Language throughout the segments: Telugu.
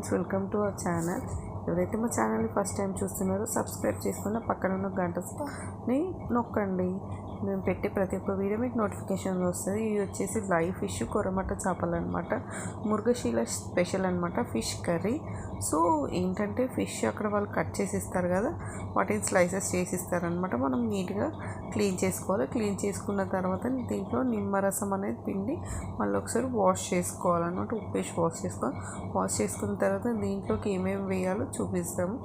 Friends welcome to our channel. ఎవరైతే మా ఛానల్ని ఫస్ట్ టైం చూస్తున్నారో సబ్స్క్రైబ్ చేసుకున్న పక్కన ఉన్న గంటని నొక్కండి. మేము పెట్టే ప్రతి ఒక్క వీడియో మీకు నోటిఫికేషన్ వస్తుంది. ఇది వచ్చేసి లైవ్ ఫిష్ కొరమట చేపలు అనమాట మురుగశీల స్పెషల్ అనమాట ఫిష్ కర్రీ సో ఏంటంటే ఫిష్ అక్కడ వాళ్ళు కట్ చేసి ఇస్తారు కదా వాటిని స్లైసెస్ చేసి ఇస్తారనమాట మనం నీట్గా క్లీన్ చేసుకోవాలి. క్లీన్ చేసుకున్న తర్వాత దీంట్లో నిమ్మరసం అనేది పిండి మళ్ళీ ఒకసారి వాష్ చేసుకోవాలన్నమాట. ఉప్పు వేసి వాష్ చేసుకోవాలి. వాష్ చేసుకున్న తర్వాత దీంట్లోకి ఏమేమి వేయాలో చూపిస్తాము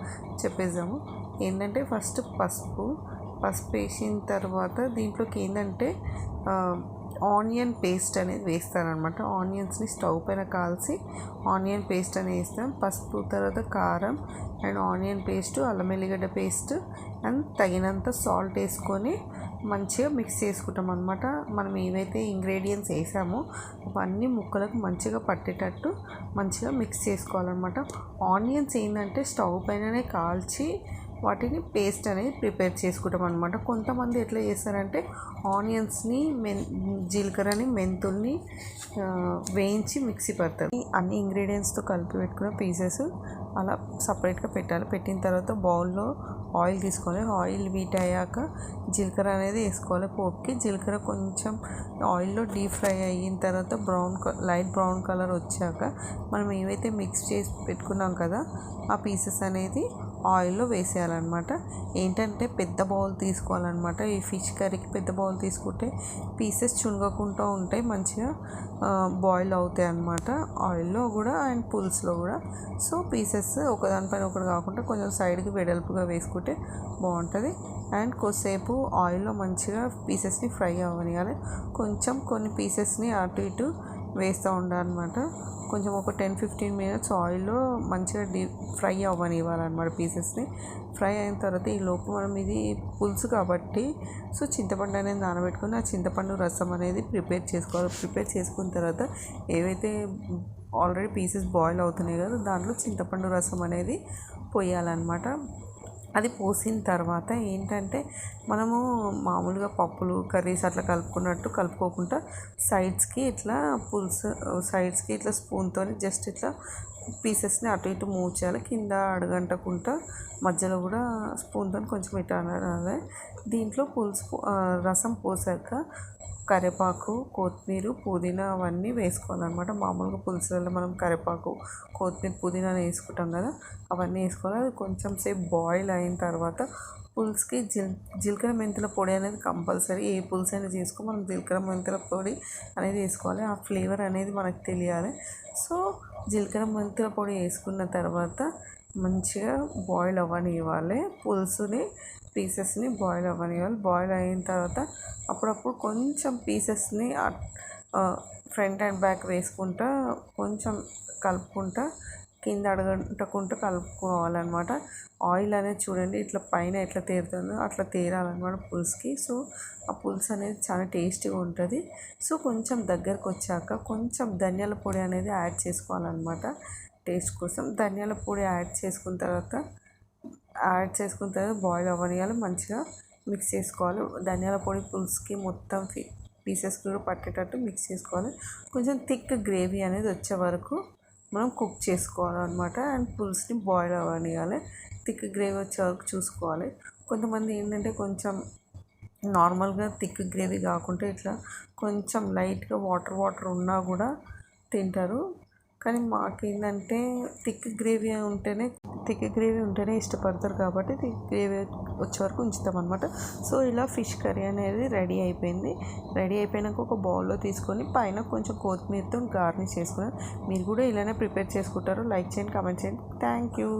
చెప్పేద్దాము. ఏంటంటే ఫస్ట్ పసుపు పసుపు వేసిన తర్వాత దీంట్లోకి ఏంటంటే ఆనియన్ పేస్ట్ అనేది వేస్తారనమాట ఆనియన్స్ని స్టవ్ పైన కాల్చి ఆనియన్ పేస్ట్ అనేది వేస్తాం. పసుపు తర్వాత కారం అండ్ ఆనియన్ పేస్ట్ అల్లం వెల్లిగడ్డ పేస్ట్ అండ్ తగినంత సాల్ట్ వేసుకొని మంచిగా మిక్స్ చేసుకుంటాం అనమాట మనం ఏవైతే ఇంగ్రీడియంట్స్ వేసామో అవన్నీ ముక్కలకు మంచిగా పట్టేటట్టు మంచిగా మిక్స్ చేసుకోవాలన్నమాట. ఆనియన్స్ ఏంటంటే స్టవ్ పైననే కాల్చి వాటిని పేస్ట్ అనేది ప్రిపేర్ చేసుకుంటాం అనమాట కొంతమంది ఎట్లా చేస్తారంటే ఆనియన్స్ని మెన్ జీలకర్రని మెంతుల్ని వేయించి మిక్సీ పడతారు. అన్ని ఇంగ్రీడియంట్స్తో కలిపి పెట్టుకున్న పీసెస్ అలా సపరేట్గా పెట్టాలి. పెట్టిన తర్వాత బౌల్లో ఆయిల్ తీసుకోవాలి. ఆయిల్ వీట్ అయ్యాక జీలకర్ర అనేది వేసుకోవాలి పోపుకి. జీలకర్ర కొంచెం ఆయిల్లో డీప్ ఫ్రై అయిన తర్వాత బ్రౌన్ లైట్ బ్రౌన్ కలర్ వచ్చాక మనం ఏవైతే మిక్స్ చేసి పెట్టుకున్నాం కదా ఆ పీసెస్ అనేది ఆయిల్లో వేసేయాలన్నమాట. ఏంటంటే పెద్ద బౌల్ తీసుకోవాలన్నమాట. ఈ ఫిష్ కర్రీకి పెద్ద బౌల్ తీసుకుంటే పీసెస్ చునగకుండా ఉంటాయి మంచిగా బాయిల్ అవుతాయి అన్నమాట. ఆయిల్లో కూడా అండ్ పులుసులో కూడా. సో పీసెస్ ఒకదానిపైన ఒకటి కాకుండా కొంచెం సైడ్కి వెడల్పుగా వేసుకుంటే బాగుంటుంది. అండ్ కొద్దిసేపు ఆయిల్లో మంచిగా పీసెస్ని ఫ్రై అవ్వనియాలి కొంచెం కొన్ని పీసెస్ని అటు ఇటు వేస్తూ ఉండాలన్నమాట. కొంచెం ఒక టెన్ ఫిఫ్టీన్ మినిట్స్ ఆయిల్లో మంచిగా డీప్ ఫ్రై అవ్వనివ్వాలన్నమాట పీసెస్ని. ఫ్రై అయిన తర్వాత ఈ లోపు మనం ఇది పులుసు కాబట్టి సో చింతపండు అనేది నానబెట్టుకుని ఆ చింతపండు రసం అనేది ప్రిపేర్ చేసుకోవాలి. ప్రిపేర్ చేసుకున్న తర్వాత ఏవైతే ఆల్రెడీ పీసెస్ బాయిల్ అవుతున్నాయి కదా దాంట్లో చింతపండు రసం అనేది పోయాలన్నమాట. అది పోసిన తర్వాత ఏంటంటే మనము మామూలుగా పప్పులు కర్రీస్ అట్లా కలుపుకున్నట్టు కలుపుకోకుండా సైడ్స్కి ఇట్లా పులుసు సైడ్స్కి ఇట్లా స్పూన్తో జస్ట్ ఇట్లా పీసెస్ని అటు ఇటు మూవ్ చేయాలి. కింద అడగంటకుండా మధ్యలో కూడా స్పూన్తో కొంచెం ఇట్లా అనాలి. దీంట్లో పులుసు రసం పోసాక కరివేపాకు కొత్తిమీర పుదీనా అవన్నీ వేసుకోవాలన్నమాట. మామూలుగా పులుసులలో మనం కరివేపాకు కొత్తిమీర పుదీనా వేసుకుంటాం కదా అవన్నీ వేసుకోవాలి. అది కొంచెం సేపు బాయిల్ అయిన తర్వాత పులుసుకి జీల జీలకర్ర మెంతుల పొడి అనేది కంపల్సరీ. ఏ పులుసు అయినా చేసుకో మనం జీలకర్ర మెంతుల పొడి అనేది వేసుకోవాలి. ఆ ఫ్లేవర్ అనేది మనకు తెలియాలి. సో జీలకర్ర మెంతుల పొడి వేసుకున్న తర్వాత మంచిగా బాయిల్ అవ్వనివ్వాలి. పులుసుని పీసెస్ని బాయిల్ అవ్వనివ్వాలి. బాయిల్ అయిన తర్వాత అప్పుడప్పుడు కొంచెం పీసెస్ని ఫ్రంట్ అండ్ బ్యాక్ వేసుకుంటా కొంచెం కలుపుకుంటా కింద అడగంటకుంటూ కలుపుకోవాలన్నమాట. ఆయిల్ అనేది చూడండి ఇట్లా పైన ఎట్లా తేరుతుందో అట్లా తేరాలన్నమాట పులుసుకి. సో ఆ పులుసు అనేది చాలా టేస్టీగా ఉంటుంది. సో కొంచెం దగ్గరకు వచ్చాక కొంచెం ధనియాల పొడి అనేది యాడ్ చేసుకోవాలన్నమాట టేస్ట్ కోసం. ధనియాల పొడి యాడ్ చేసుకున్న తర్వాత యాడ్ చేసుకున్న తర్వాత బాయిల్ అవ్వనియాలి మంచిగా మిక్స్ చేసుకోవాలి. ధనియాల పొడి పులుసుకి మొత్తం పీసెస్ కూడా పట్టేటట్టు మిక్స్ చేసుకోవాలి. కొంచెం థిక్ గ్రేవీ అనేది వచ్చే వరకు మనం కుక్ చేసుకోవాలన్నమాట. అండ్ పులుసుని బాయిల్ అవ్వనియాలి థిక్ గ్రేవీ వచ్చే వరకు చూసుకోవాలి. కొంతమంది ఏంటంటే కొంచెం నార్మల్గా థిక్ గ్రేవీ కాకుండా ఇట్లా కొంచెం లైట్గా వాటర్ వాటర్ ఉన్నా కూడా తింటారు. కానీ మాకేంటంటే థిక్ గ్రేవీ ఉంటేనే థిక్ గ్రేవీ ఉంటేనే ఇష్టపడతారు కాబట్టి థిక్ గ్రేవీ వచ్చే వరకు ఉంచుతాం అనమాట సో ఇలా ఫిష్ కర్రీ అనేది రెడీ అయిపోయింది. రెడీ అయిపోయినాక ఒక బౌల్లో తీసుకొని పైన కొంచెం కొత్తిమీరతో గార్నిష్ చేసుకుని మీరు కూడా ఇలానే ప్రిపేర్ చేసుకుంటారు లైక్ చేయండి కామెంట్ చేయండి. Thank you.